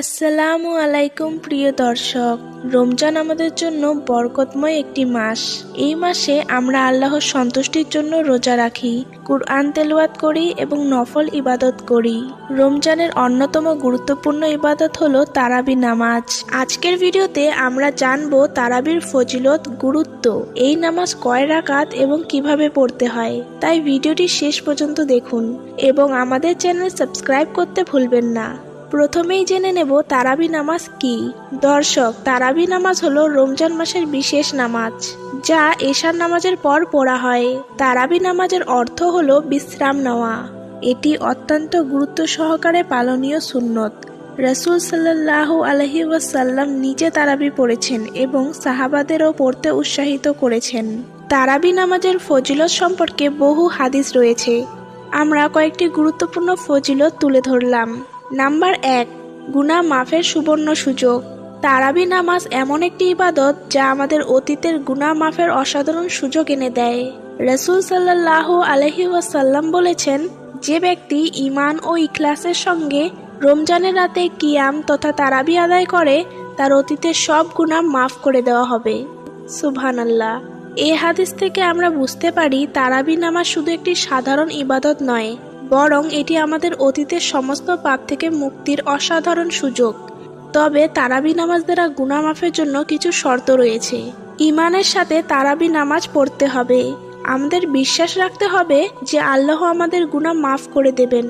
আসসালামু আলাইকুম, প্রিয় দর্শক। রমজান আমাদের জন্য বরকতময় একটি মাস। এই মাসে আমরা আল্লাহর সন্তুষ্টির জন্য রোজা রাখি, কুরআন তেলাওয়াত করি এবং নফল ইবাদত করি। রমজানের অন্যতম গুরুত্বপূর্ণ ইবাদত হলো তারাবি নামাজ। আজকের ভিডিওতে আমরা জানব তারাবির ফজিলত, গুরুত্ব। এই নামাজ কয় রাকাত এবং কীভাবে পড়তে হয়? তাই ভিডিওটি শেষ পর্যন্ত দেখুন এবং আমাদের চ্যানেল সাবস্ক্রাইব করতে ভুলবেন না। প্রথমেই জেনে নেব তারাবি নামাজ কি। দর্শক, তারাবি নামাজ হলো রমজান মাসের বিশেষ নামাজ, যা এশার নামাজের পর পড়া হয়। তারাবি নামাজের অর্থ হলো বিশ্রাম নেওয়া। এটি অত্যন্ত গুরুত্ব সহকারে পালনীয় সুন্নত। রসুল সাল্লাহ আলহি ওয়াসাল্লাম নিজে তারাবি পড়েছেন এবং সাহাবাদেরও পড়তে উৎসাহিত করেছেন। তারাবি নামাজের ফজিলত সম্পর্কে বহু হাদিস রয়েছে। আমরা কয়েকটি গুরুত্বপূর্ণ ফজিলত তুলে ধরলাম। নাম্বার এক গুনা মাফের সুবর্ণ সুযোগ। তারাবি নামাজ এমন একটি ইবাদত যা আমাদের অতীতের গুনা মাফের অসাধারণ সুযোগ এনে দেয়। রসুল সাল্লাহ আলহি ওয়াসাল্লাম বলেছেন, যে ব্যক্তি ইমান ও ইখলাসের সঙ্গে রমজানের রাতে কিয়াম তথা তারাবি আদায় করে, তার অতীতের সব গুণা মাফ করে দেওয়া হবে। সুবহানাল্লাহ। এ হাদিস থেকে আমরা বুঝতে পারি, তারাবি নামাজ শুধু একটি সাধারণ ইবাদত নয় বরং এটি আমাদের অতীতের সমস্ত পাপ থেকে মুক্তির অসাধারণ সুযোগ। তবে তারাবি নামাজ দ্বারা গুনামাফের জন্য কিছু শর্ত রয়েছে। ইমানের সাথে তারাবি নামাজ পড়তে হবে। আমাদের বিশ্বাস রাখতে হবে যে আল্লাহ আমাদের গুনাহ মাফ করে দেবেন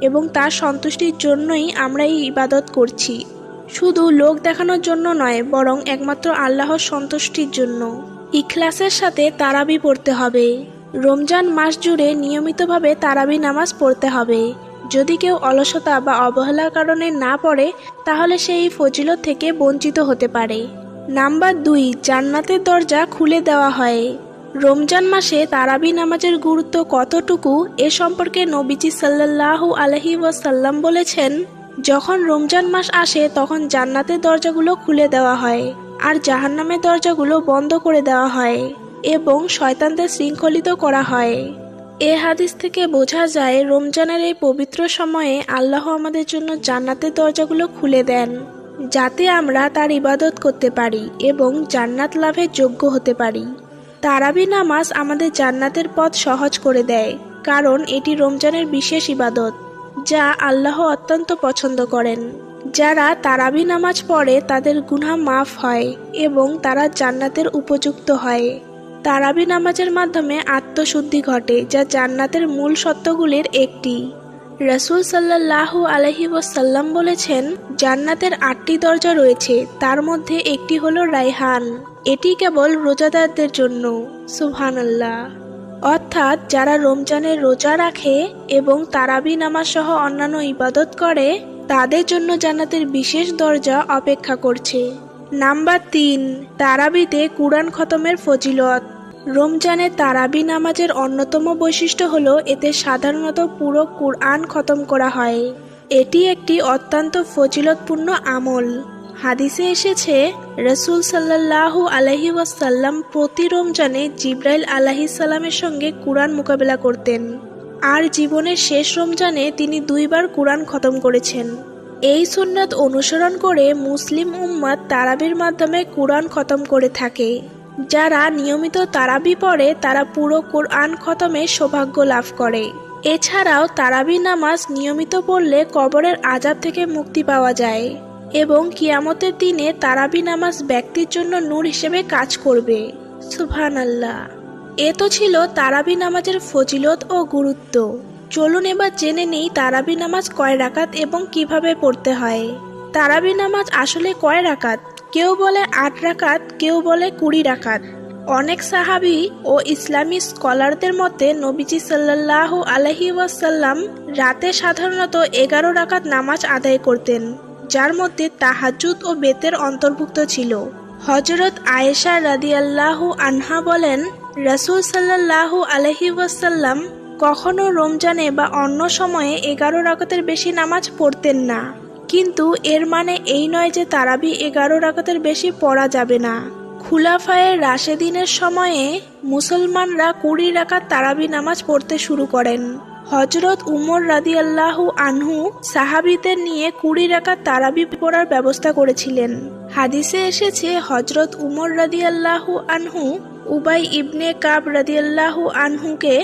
এবং তার সন্তুষ্টির জন্যই আমরা এই ইবাদত করছি। শুধু লোক দেখানোর জন্য নয়, বরং একমাত্র আল্লাহর সন্তুষ্টির জন্য। ইখলাসের সাথে তারাবি পড়তে হবে। রমজান মাস জুড়ে নিয়মিতভাবে তারাবি নামাজ পড়তে হবে। যদি কেউ অলসতা বা অবহেলার কারণে না পড়ে, তাহলে সেই ফজিলত থেকে বঞ্চিত হতে পারে। নাম্বার দুই, জান্নাতের দরজা খুলে দেওয়া হয়। রমজান মাসে তারাবি নামাজের গুরুত্ব কতটুকু, এ সম্পর্কে নবীজি সাল্লাহ আলহি ওয়াসাল্লাম বলেছেন, যখন রমজান মাস আসে, তখন জান্নাতের দরজাগুলো খুলে দেওয়া হয় আর জাহান্নামের দরজাগুলো বন্ধ করে দেওয়া হয়। এবং শয়তানদের শৃঙ্খলিত করা হয়। এ হাদিস থেকে বোঝা যায়, রমজানের এই পবিত্র সময়ে আল্লাহ আমাদের জন্য জান্নাতের দরজাগুলো খুলে দেন, যাতে আমরা তার ইবাদত করতে পারি এবং জান্নাত লাভের যোগ্য হতে পারি। তারাবি নামাজ আমাদের জান্নাতের পথ সহজ করে দেয়, কারণ এটি রমজানের বিশেষ ইবাদত, যা আল্লাহ অত্যন্ত পছন্দ করেন। যারা তারাবি নামাজ পড়ে তাদের গুনাহ মাফ হয় এবং তারা জান্নাতের উপযুক্ত হয়। তারাবি নামাজের মাধ্যমে আত্মশুদ্ধি ঘটে, যা জান্নাতের মূল সত্যগুলির একটি। রসুল সাল্লাহ আলহি ওয়াসাল্লাম বলেছেন, জান্নাতের আটটি দরজা রয়েছে, তার মধ্যে একটি হলো রাইহান এটি কেবল রোজাদারদের জন্য। সুবহান আল্লাহ অর্থাৎ যারা রমজানের রোজা রাখে এবং তারাবি নামাজ সহ অন্যান্য ইবাদত করে, তাদের জন্য জান্নাতের বিশেষ দরজা অপেক্ষা করছে। নাম্বার তিন, তারাবিতে কুরআন খতমের ফজিলত। রমজানে তারাবি নামাজের অন্যতম বৈশিষ্ট্য হলো এতে সাধারণত পুরো কুরআন খতম করা হয়। এটি একটি অত্যন্ত ফজিলতপূর্ণ আমল। হাদিসে এসেছে, রসুল সাল্লাহ আলহি ওয়াসাল্লাম প্রতি রমজানে জিব্রাইল আলাহি সাল্লামের সঙ্গে কুরআন মোকাবেলা করতেন। আর জীবনের শেষ রমজানে তিনি দুইবার কুরআন খতম করেছেন। এই সুন্নাত অনুসরণ করে মুসলিম উম্মাদ তারাবির মাধ্যমে কুরআন খতম করে থাকে। যারা নিয়মিত তারাবি পড়ে, তারা পুরো কোরআন খতমে সৌভাগ্য লাভ করে। এছাড়াও তারাবি নামাজ নিয়মিত পড়লে কবরের আজাব থেকে মুক্তি পাওয়া যায় এবং কিয়ামতের দিনে তারাবি নামাজ ব্যক্তির জন্য নূর হিসেবে কাজ করবে। সুবহান আল্লাহ এ তো ছিল তারাবি নামাজের ফজিলত ও গুরুত্ব। চলুন এবার জেনে নেই তারাবি নামাজ কয় রাকাত এবং কীভাবে পড়তে হয়। তারাবি নামাজ আসলে কয় রাকাত? কেউ বলে আট রাকাত, কেউ বলে কুড়ি রাকাত। অনেক সাহাবি ও ইসলামী স্কলারদের মতে নবীজি সাল্লাহ আলহি ওয়াসাল্লাম রাতে সাধারণত এগারো রাকাত নামাজ আদায় করতেন, যার মধ্যে তাহাজুদ ও বেতের অন্তর্ভুক্ত ছিল। হজরত আয়েশা রাদিয়াল্লাহ আনহা বলেন, রসুল সাল্লাহ আলহি ওয়াসাল্লাম কখনো রমজানে বা অন্য সময়ে এগারো রাকাতের বেশি নামাজ পড়তেন না। কিন্তু এর মানে এই নয় যে তারাবি এগারো রাকাতের বেশি পড়া যাবে না। খুলাফায়ের রাশেদিনের সময়ে মুসলমানরা কুড়ি রাকাত তারাবি নামাজ পড়তে শুরু করেন। হজরত উমর রাদিয়াল্লাহু আনহু সাহাবিদের নিয়ে কুড়ি রাকাত তারাবি পড়ার ব্যবস্থা করেছিলেন। হাদিসে এসেছে হজরত উমর রাদিয়াল্লাহু আনহু উবাই ইবনে কাব রাদিয়াল্লাহু আনহুকে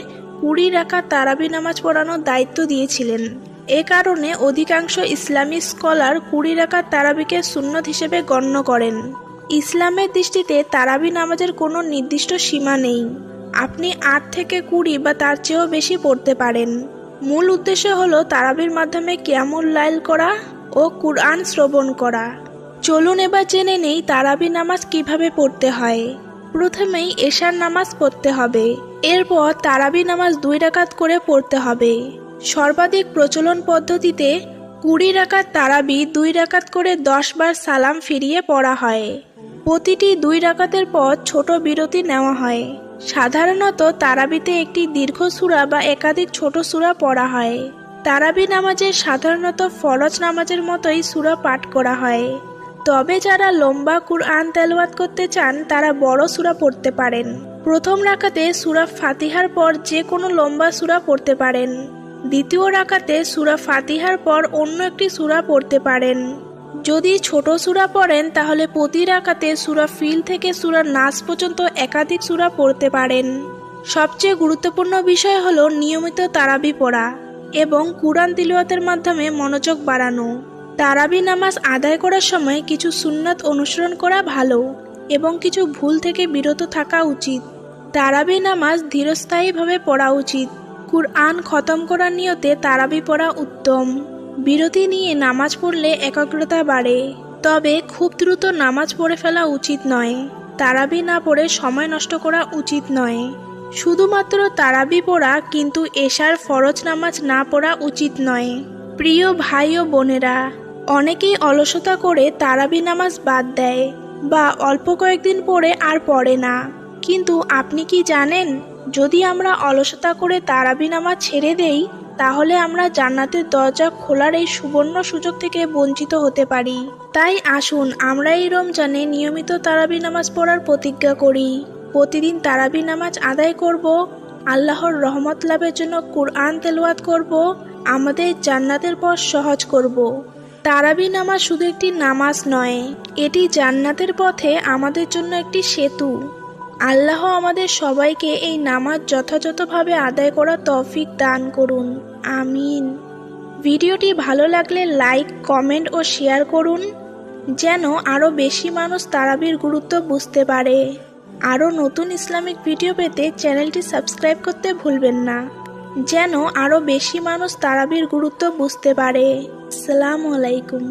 কুড়ি রাকাত তারাবি নামাজ পড়ানোর দায়িত্ব দিয়েছিলেন। এ কারণে অধিকাংশ ইসলামী স্কলার কুড়ি রাকাত তারাবিকে সুন্নত হিসেবে গণ্য করেন। ইসলামের দৃষ্টিতে তারাবি নামাজের কোনো নির্দিষ্ট সীমা নেই। আপনি আট থেকে কুড়ি বা তার চেয়েও বেশি পড়তে পারেন। মূল উদ্দেশ্য হলো তারাবির মাধ্যমে কিয়ামুল লাইল করা ও কুরআন শ্রবণ করা। চলুন এবার জেনে নেই তারাবি নামাজ কীভাবে পড়তে হয়। প্রথমেই এশার নামাজ পড়তে হবে। এরপর তারাবি নামাজ দুই রাকাত করে পড়তে হবে। সর্বাধিক প্রচলন পদ্ধতিতে কুড়ি রাকাত তারাবি, দুই রাকাত করে দশ বার সালাম ফিরিয়ে পড়া হয়। প্রতিটি দুই রাকাতের পর ছোট বিরতি নেওয়া হয়। সাধারণত তারাবিতে একটি দীর্ঘ সূরা বা একাধিক ছোট সূরা পড়া হয়। তারাবি নামাজে সাধারণত ফরজ নামাজের মতোই সূরা পাঠ করা হয়। তবে যারা লম্বা কুরআন তেলাওয়াত করতে চান, তারা বড় সূরা পড়তে পারেন। প্রথম রাকাতে সূরা ফাতিহার পর যে কোনো লম্বা সূরা পড়তে পারেন। দ্বিতীয় রাকাতে সুরা ফাতিহার পর অন্য একটি সুরা পড়তে পারেন। যদি ছোট সুরা পড়েন, তাহলে প্রতি রাকাতে সুরা ফিল থেকে সূরা নাস পর্যন্ত একাধিক সূরা পড়তে পারেন। সবচেয়ে গুরুত্বপূর্ণ বিষয় হল নিয়মিত তারাবি পড়া এবং কুরআন তিলওয়াতের মাধ্যমে মনোযোগ বাড়ানো। তারাবি নামাজ আদায় করার সময় কিছু সুন্নাত অনুসরণ করা ভালো এবং কিছু ভুল থেকে বিরত থাকা উচিত। তারাবি নামাজ ধীরস্থায়ীভাবে পড়া উচিত। কুরআন খতম করার নিয়তে তারাবি পড়া উত্তম। বিরতি নিয়ে নামাজ পড়লে একাগ্রতা বাড়ে। তবে খুব দ্রুত নামাজ পড়ে ফেলা উচিত নয়। তারাবি না পড়ে সময় নষ্ট করা উচিত নয়। শুধুমাত্র তারাবি পড়া কিন্তু এশার ফরজ নামাজ না পড়া উচিত নয়। প্রিয় ভাই ও বোনেরা, অনেকেই অলসতা করে তারাবি নামাজ বাদ দেয় বা অল্প কয়েকদিন পরে আর পড়ে না। কিন্তু আপনি কি জানেন? যদি আমরা অলসতা করে তারাবি নামাজ ছেড়ে দেই, তাহলে আমরা জান্নাতের দরজা খোলার এই সুবর্ণ সুযোগ থেকে বঞ্চিত হতে পারি। তাই আসুন, আমরা এই রমজানে নিয়মিত তারাবি নামাজ পড়ার প্রতিজ্ঞা করি। প্রতিদিন তারাবি নামাজ আদায় করব, আল্লাহর রহমত লাভের জন্য কুরআন তেলাওয়াত করব, আমাদের জান্নাতের পথ সহজ করব। তারাবি নামাজ শুধু একটি নামাজ নয়, এটি জান্নাতের পথে আমাদের জন্য একটি সেতু। আল্লাহ আমাদের সবাইকে এই নামাজ যথাযথভাবে আদায় করা তৌফিক দান করুন। আমিন। ভিডিওটি ভালো লাগলে লাইক, কমেন্ট ও শেয়ার করুন, যেন আরও বেশি মানুষ তারাবির গুরুত্ব বুঝতে পারে। আরও নতুন ইসলামিক ভিডিও পেতে চ্যানেলটি সাবস্ক্রাইব করতে ভুলবেন না, যেন আরও বেশি মানুষ তারাবির গুরুত্ব বুঝতে পারে। আসসালামু আলাইকুম।